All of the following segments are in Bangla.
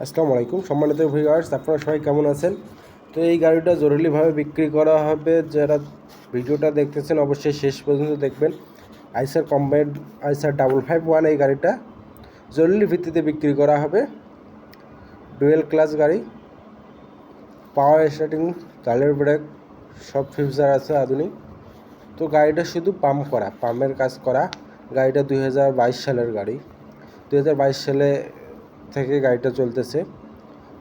আসসালামু আলাইকুম সম্মানিত ভিউয়ার্স আপনারা সবাই কেমন আছেন? তো এই গাড়িটা জরুরিভাবে বিক্রি করা হবে। যারা ভিডিওটা দেখতেছেন, অবশ্যই শেষ পর্যন্ত দেখবেন। আইসার কম্বাইন্ড আইসার ডাবল ফাইভ ওয়ান এই গাড়িটা জরুরি ভিত্তিতে বিক্রি করা হবে। ডুয়েল ক্লাস গাড়ি। পাওয়ার স্টার্টিং চালের ব্রেক সব ফিচার আছে আধুনিক। তো গাড়িটা শুধু পাম্প করা পাম্পের কাজ করা। গাড়িটা দু হাজার বাইশ সালের গাড়ি। দু হাজার বাইশ সালে থেকে গাড়িটা চলতেছে।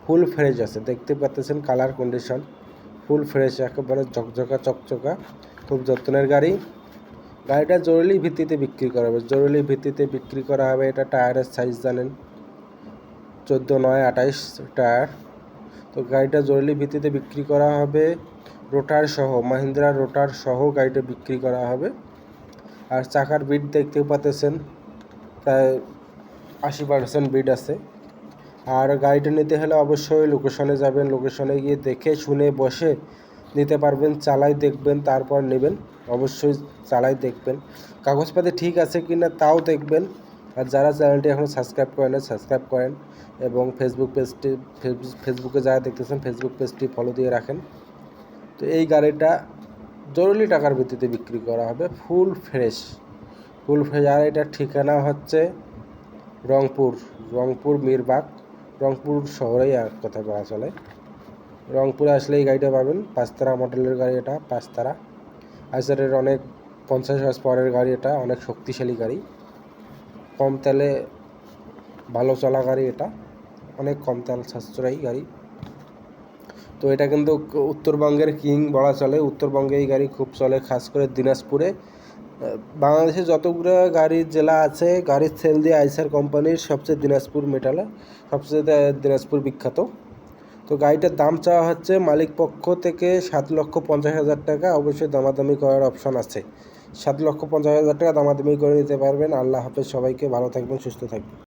ফুল ফ্রেশ আছে। দেখতে পাচ্ছেন কালার কন্ডিশন ফুল ফ্রেশ একেবারে ঝকঝকা, চকচকা, খুব যত্নের গাড়ি। গাড়িটা জরুরি ভিত্তিতে বিক্রি করা হবে। জরুরি ভিত্তিতে বিক্রি করা হবে এটা টায়ারের সাইজ জানেন। চোদ্দ, নয়, আঠাইশ টায়ার। তো গাড়িটা জরুরি ভিত্তিতে বিক্রি করা হবে। রোটার সহ, মাহিন্দ্রা রোটার সহ গাড়িটা বিক্রি করা হবে। আর চাকার বিট দেখতে পাচ্ছেন প্রায় আশি পার্সেন্ট বিট আছে। আর গাড়িটা নিতে হলে অবশ্যই লোকেশনে যাবেন। লোকেশনে গিয়ে দেখে, শুনে, বসে নিতে পারবেন। চালাই দেখবেন, তারপর নেবেন। অবশ্যই চালাই দেখবেন। কাগজপাতি ঠিক আছে কি না তাও দেখবেন। আর যারা চ্যানেলটি এখনও সাবস্ক্রাইব করেন সাবস্ক্রাইব করেন এবং ফেসবুক পেজটি ফেসবুকে যারা দেখতেছেন ফেসবুক পেজটি ফলো দিয়ে রাখেন। তো এই গাড়িটা জরুরি টাকার ভিত্তিতে বিক্রি করা হবে। ফুল ফ্রেশ ফুল ফ্রেশ আর এটার ঠিকানা হচ্ছে রংপুর রংপুর, মিরবাগ। রংপুর শহরেই এক কথা বলা চলে। রংপুরে আসলে এই গাড়িটা পাবেন পাঁচতারা মডেলের গাড়ি এটা, পাঁচতারা। আইসারের অনেক পঞ্চাশ হাজার পরের গাড়ি এটা, অনেক শক্তিশালী গাড়ি। কম তেলে ভালো চলা গাড়ি এটা, অনেক কম তেল সাশ্রয়ী গাড়ি। তো এটা কিন্তু উত্তরবঙ্গের কিং বলা চলে। উত্তরবঙ্গে এই গাড়ি খুব চলে, খাস করে দিনাজপুরে। বাংলাদেশে যতগুলো গাড়ির জেলা আছে, গাড়ির সেল দিয়ে আইসার কোম্পানির সবচেয়ে দিনাজপুর মেটালা, সবচেয়ে দিনাজপুর বিখ্যাত। তো গাড়িটার দাম চাওয়া হচ্ছে মালিক পক্ষ থেকে সাত লক্ষ পঞ্চাশ হাজার টাকা। অবশ্যই দামাদামি করার অপশন আছে। সাত লক্ষ পঞ্চাশ হাজার টাকা দামাদামি করে নিতে পারবেন। আল্লাহ হাফেজ। সবাইকে ভালো থাকবেন, সুস্থ থাকবেন।